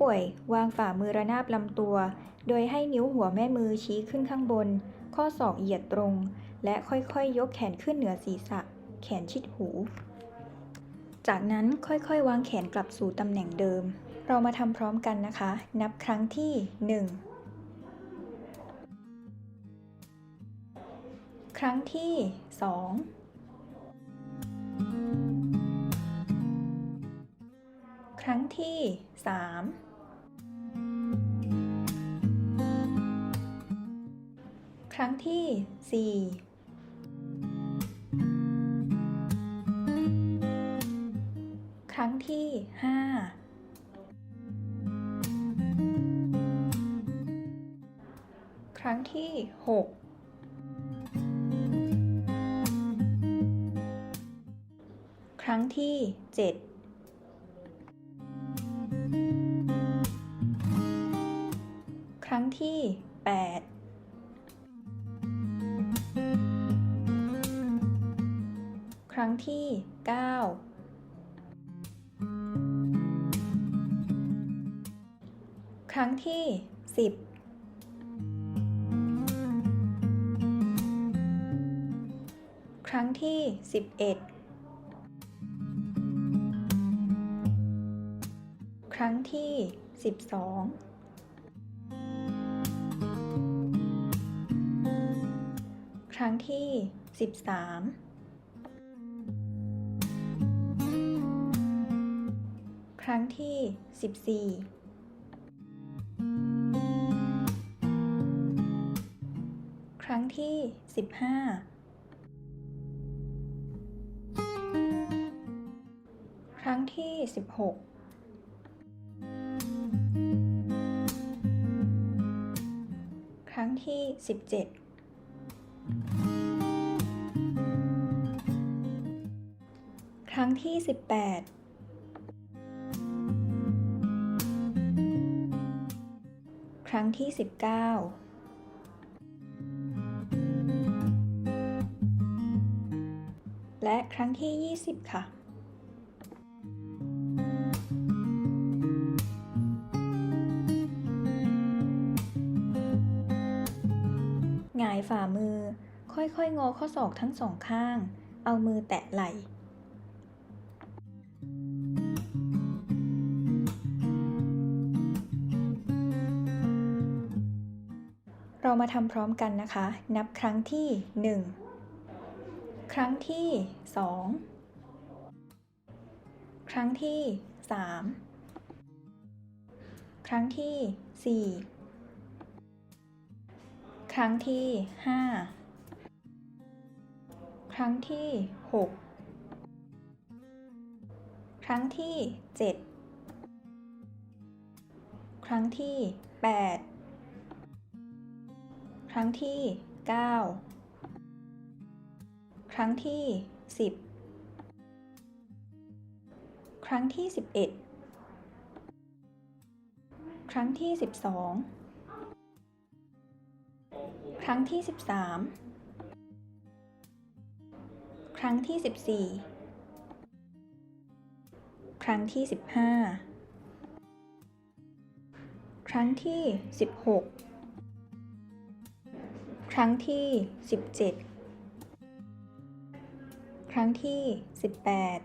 ป่วยวางฝ่ามือระนาบลำตัว โดยให้นิ้วหัวแม่มือชี้ขึ้นข้างบน ข้อศอกเหยียดตรง และค่อยๆยกแขนขึ้นเหนือศีรษะ แขนชิดหู จากนั้นค่อยๆ วางแขนกลับสู่ตำแหน่งเดิม เรามาทำพร้อมกันนะคะ นับครั้งที่ 1 ครั้งที่ 2ครั้งที่ 3 รั้งที่ 4 ครั้งที่ 5 ครั้งที่ 6 ครั้งที่ 7ครั้งที่ 8 รั้งที่ 9 ครั้งที่ 10 ครั้งที่ 11 ครั้งที่ 12ครั้งที่ 13 รั้งที่ 14 ครั้งที่ 15 ครั้งที่ 16ครั้งที่ 17 ครั้งที่ 18 ครั้งที่ 19และครั้งที่ 20 ค่ะ หงายฝ่ามือ ค่อยๆ งอข้อศอกทั้งสองข้าง เอามือแตะไหล่ เรามาทำพร้อมกันนะคะ นับครั้งที่ 1 ครั้งที่ 2 ครั้งที่ 3 ครั้งที่ 4 ครั้งที่ 5 ครั้งที่ 6 ครั้งที่ 7 ครั้งที่ 8 ครั้งที่ 9 ครั้งที่ 10 ครั้งที่ 11 ครั้งที่ 12 ครั้งที่ 13 ครั้งที่ 14 ครั้งที่ 15 ครั้งที่ 16 ครั้งที่ 17 ครั้งที่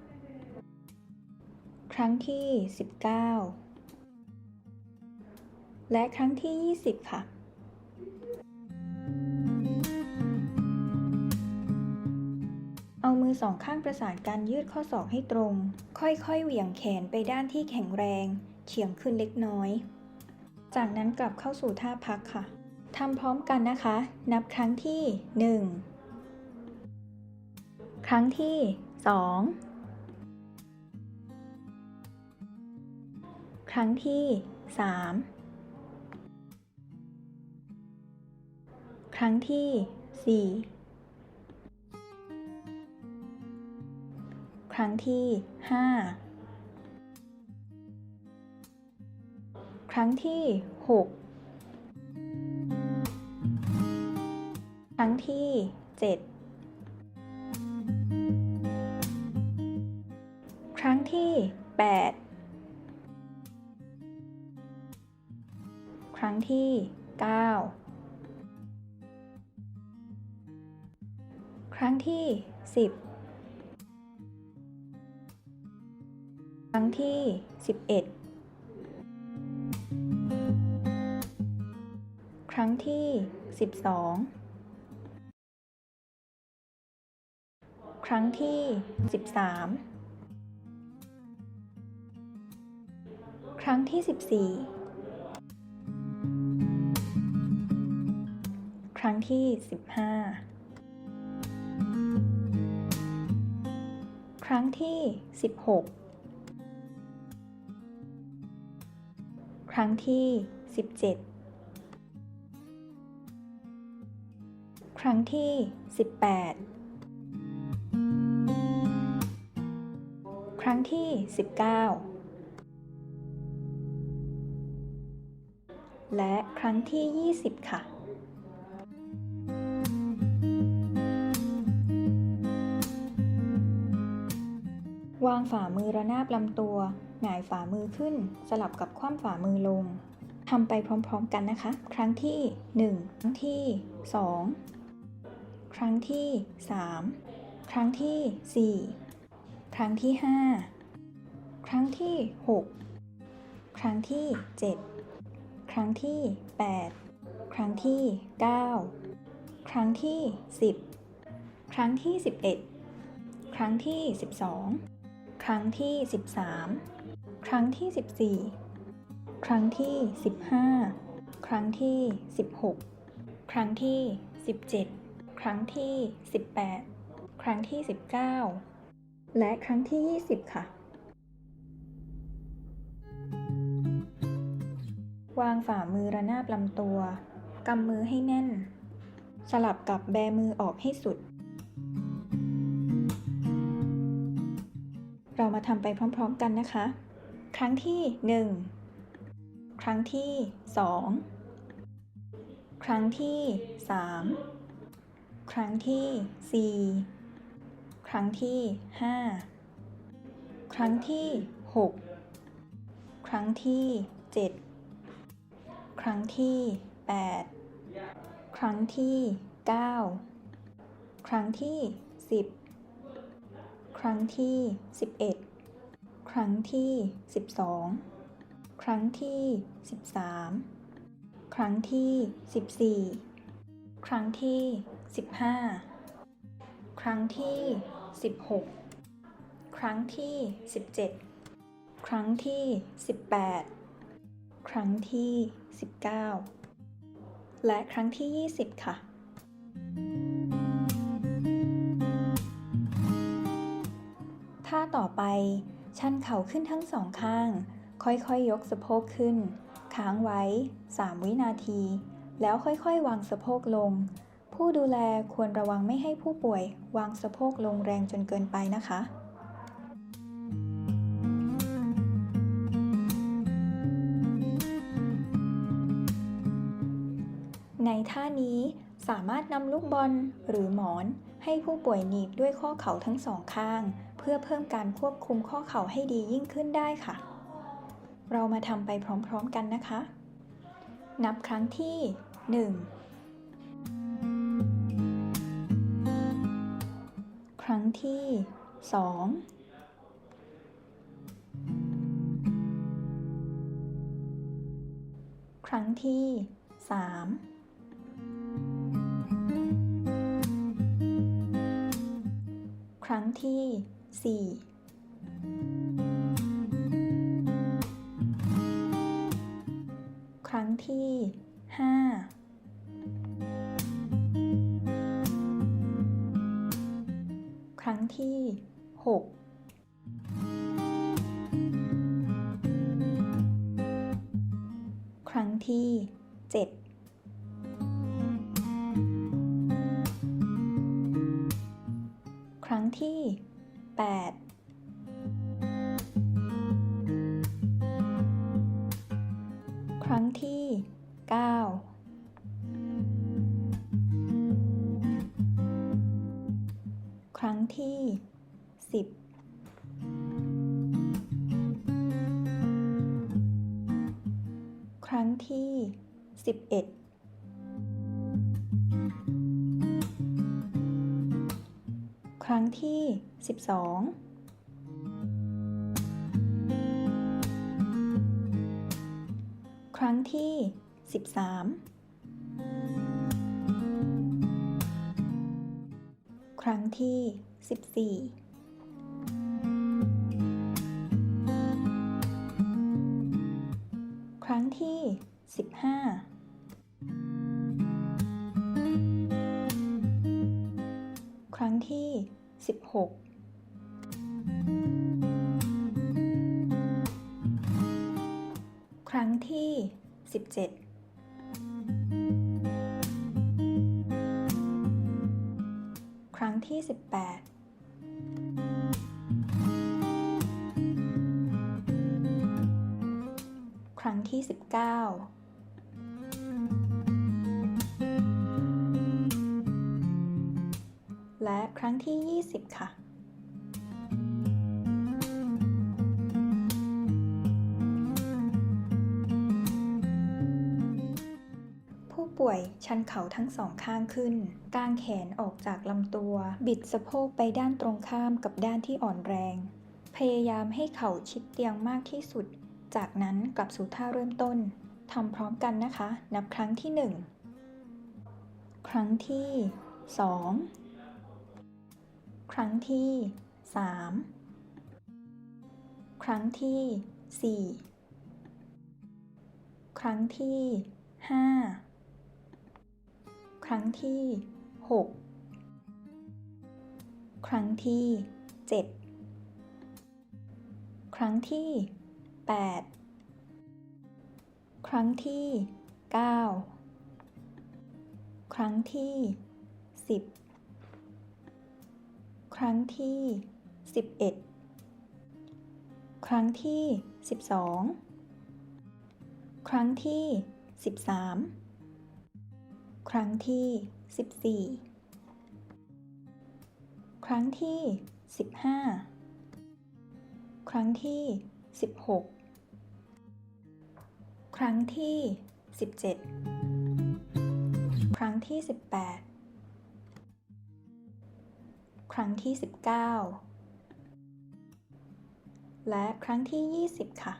18 ครั้งที่ 19 และครั้งที่ 20 ค่ะเอามือสองข้างประสานการยืดข้อศอกให้ตรง ค่อยๆ เหวี่ยงแขนไปด้านที่แข็งแรง เฉียงขึ้นเล็กน้อย จากนั้นกลับเข้าสู่ท่าพักค่ะ ทำพร้อมกันนะคะ นับครั้งที่ 1 ครั้งที่ 2 ครั้งที่ 3 ครั้งที่ 4 ครั้งที่ 5 ครั้งที่ 6 ครั้งที่ 7 ครั้งที่8ที่ 9 ครั้งที่ 10 ครั้งที่ 11ครั้งที่ 12 ครั้งที่ 13 ครั้งที่ 14 ครั้งที่ 15 ครั้งที่ 16 ครั้งที่ 17 ครั้งที่ 18 รั้งที่ 19 และครั้งที่ 20 ค่ะวางฝ่ามือระนาบลำตัวหงายฝ่ามือขึ้น สลับกับคว่ำฝ่ามือลง ทำไปพร้อมๆกันนะคะ ครั้งที่ 1 ครั้งที่ 2 ครั้งที่ 3 ครั้งที่ 4 ครั้งที่ 5 ครั้งที่ 6 ครั้งที่ 7 ครั้งที่ 8 ครั้งที่ 9 ครั้งที่ 10 ครั้งที่ 11 ครั้งที่ 12 ครั้งที่ 13 ครั้งที่ 14 ครั้งที่ 15 ครั้งที่ 16 ครั้งที่ 17 ครั้งที่ 18 ครั้งที่ 19 และครั้งที่ 20 ค่ะ วางฝ่ามือระนาบลำตัว กำมือให้แน่น สลับกับแบมือออกให้สุด เรามาทำไปพร้อมๆกันนะคะ ครั้งที่ 1 ครั้งที่ 2 ครั้งที่ 3 ครั้งที่ 4 รั้งที่ 5 ครั้งที่ 6 ครั้งที่ 7 ครั้งที่ 8 ครั้งที่ 9 ครั้งที่ 10 ครั้งที่ 11 ครั้งที่ 12 ครั้งที่ 13 ครั้งที่ 14 ครั้งที่ 15ครั้งที่ 16 ครั้งที่ 17 ครั้งที่ 18 ครั้งที่ 19 และครั้งที่ 20 ค่ะ ท่าต่อไป ชันเข่าขึ้นทั้งสองข้าง ค่อยๆยยกสะโพกขึ้น ค้างไว้ 3 วินาที แล้วค่อยๆ วางสะโพกลง ผู้ดูแลควรระวังไม่ให้ผู้ป่วยวางสะโพกลงแรงจนเกินไปนะคะ ในท่านี้สามารถนำลูกบอลหรือหมอน ให้ผู้ป่วยหนีบด้วยข้อเข่าทั้งสองข้าง เพื่อเพิ่มการควบคุมข้อเข่าให้ดียิ่งขึ้นได้ค่ะ เรามาทำไปพร้อมๆกันนะคะ นับครั้งที่ 1 ครั้งที่2ครั้งที่3ครั้งที่4 งที่ 8ครั้งที่ 9 ครั้งที่ 10 ครั้งที่ 11 ที่ 12ครั้งที่ 13 ครั้งที่ 14 ครั้งที่ 15 สิบหกครั้งที่สิบเจ็ดครั้งที่สิบแปดครั้งที่สิบเก้า และครั้งที่ยี่สิบค่ะผู้ป่วยชันเข่าทั้งสองข้างขึ้น กางแขนออกจากลำตัว บิดสะโพกไปด้านตรงข้ามกับด้านที่อ่อนแรง พยายามให้เข่าชิดเตียงมากที่สุด จากนั้นกลับสู่ท่าเริ่มต้น ทำพร้อมกันนะคะ นับครั้งที่หนึ่งครั้งที่สอง ครั้งที่สามครั้งที่สี่ครั้งที่ห้าครั้งที่หกครั้งที่เจ็ดครั้งที่แปดครั้งที่เก้าครั้งที่สิบ ครั้งที่สิบเอ็ดครั้งที่สิบสองครั้งที่สิบสามครั้งที่สิบสี่ครั้งที่สิบห้าครั้งที่สิบหกครั้งที่สิบเจ็ดครั้งที่สิบแปด ครั้งที่สิบเก้าและครั้งที่ยี่สิบค่ะ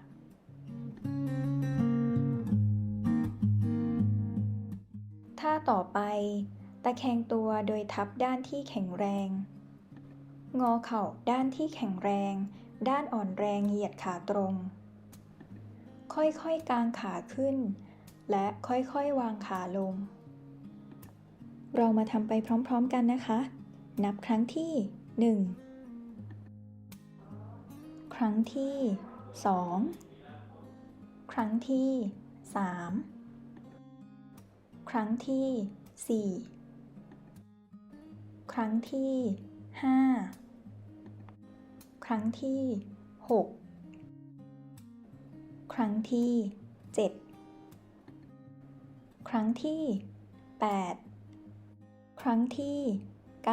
ท่าต่อไป ตะแคงตัวโดยทับด้านที่แข็งแรง งอเข่าด้านที่แข็งแรง ด้านอ่อนแรงเหยียดขาตรง ค่อยๆกางขาขึ้น และค่อยๆวางขาลง เรามาทำไปพร้อมๆกันนะคะ นับครั้งที่ 1 ครั้งที่ 2 ครั้งที่ 3 ครั้งที่ 4 ครั้งที่ 5 ครั้งที่ 6 ครั้งที่ 7 ครั้งที่ 8 ครั้งที่ 9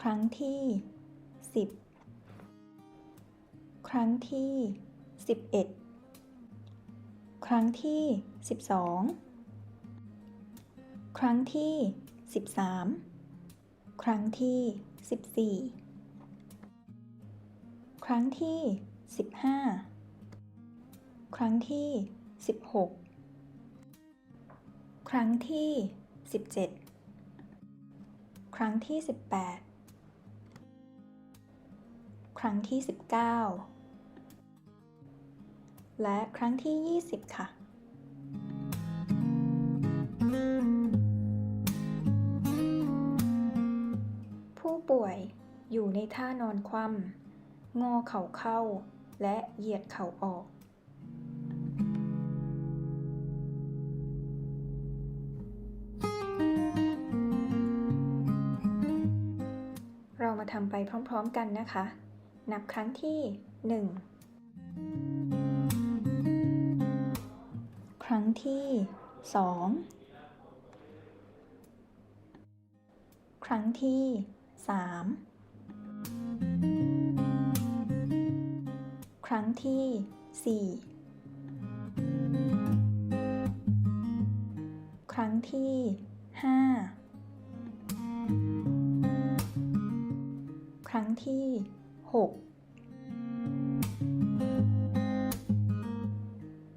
ครั้งที่ 10 ครั้งที่ 11 ครั้งที่ 12 ครั้งที่ 13 ครั้งที่ 14 ครั้งที่ 15 ครั้งที่ 16ครั้งที่ 17 ครั้งที่ 18 ครั้งที่ 19 และครั้งที่ 20 ค่ะผู้ป่วยอยู่ในท่านอนคว่ำงอเข่าเข้า และเหยียดเข่าออก ทำไปพร้อมๆกันนะคะ นับครั้งที่ 1 ครั้งที่ 2 ครั้งที่ 3 ครั้งที่ 4 ครั้งที่ 5 ที่ 6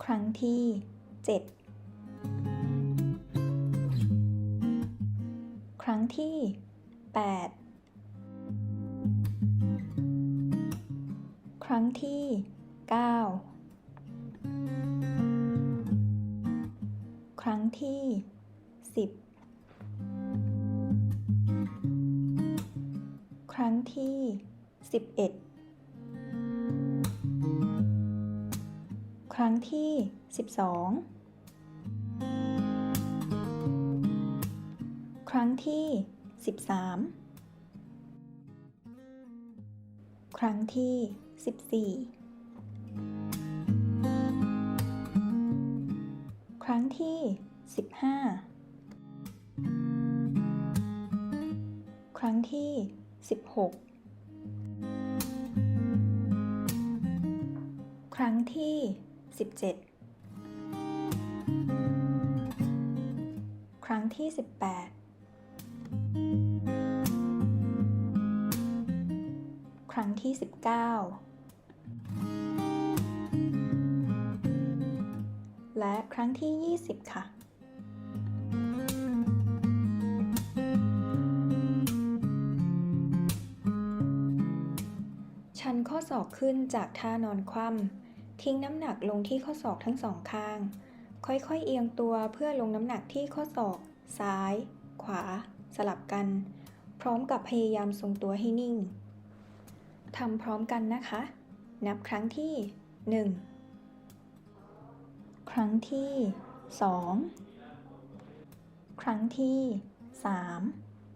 ครั้งที่ 7 ครั้งที่ 8 ครั้งที่ 9 ครั้งที่ 10 งที่ 11 ครั้งที่ 12 ครั้งที่ 13 ครั้งที่ 14 ครั้งที่ 15 ครั้งที่ สิบหกครั้งที่สิบเจ็ดครั้งที่สิบแปดครั้งที่สิบเก้าและครั้งที่ยี่สิบค่ะ อกขึ้นจากท่านอนคว่ำทิ้งน้ำหนักลงที่ข้อศอกทั้งสองข้าง ค่อยๆเอียงตัวเพื่อลงน้ำหนักที่ข้อศอก ซ้าย ขวา สลับกัน พร้อมกับพยายามทรงตัวให้นิ่งทำพร้อมกันนะคะ นับครั้งที่ 1 ครั้งที่ 2 ครั้งที่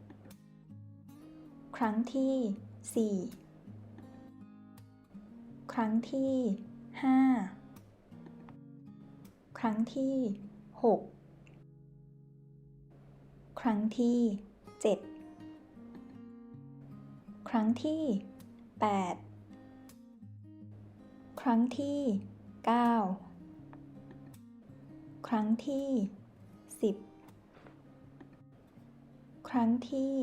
3 ครั้งที่ 4 ครั้งที่ 5 ครั้งที่ 6 ครั้งที่ 7 ครั้งที่ 8 ครั้งที่ 9 ครั้งที่ 10 ครั้งที่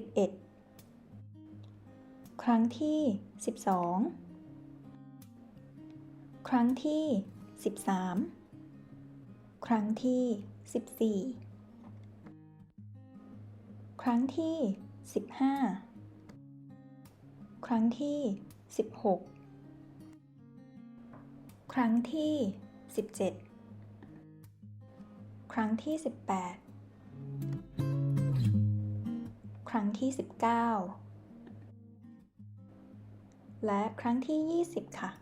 11 ครั้งที่ 12 ครั้งที่ 13 ครั้งที่ 14 ครั้งที่ 15 ครั้งที่ 16 ครั้งที่ 17 ครั้งที่ 18 ครั้งที่ 19 และครั้งที่ 20 ค่ะ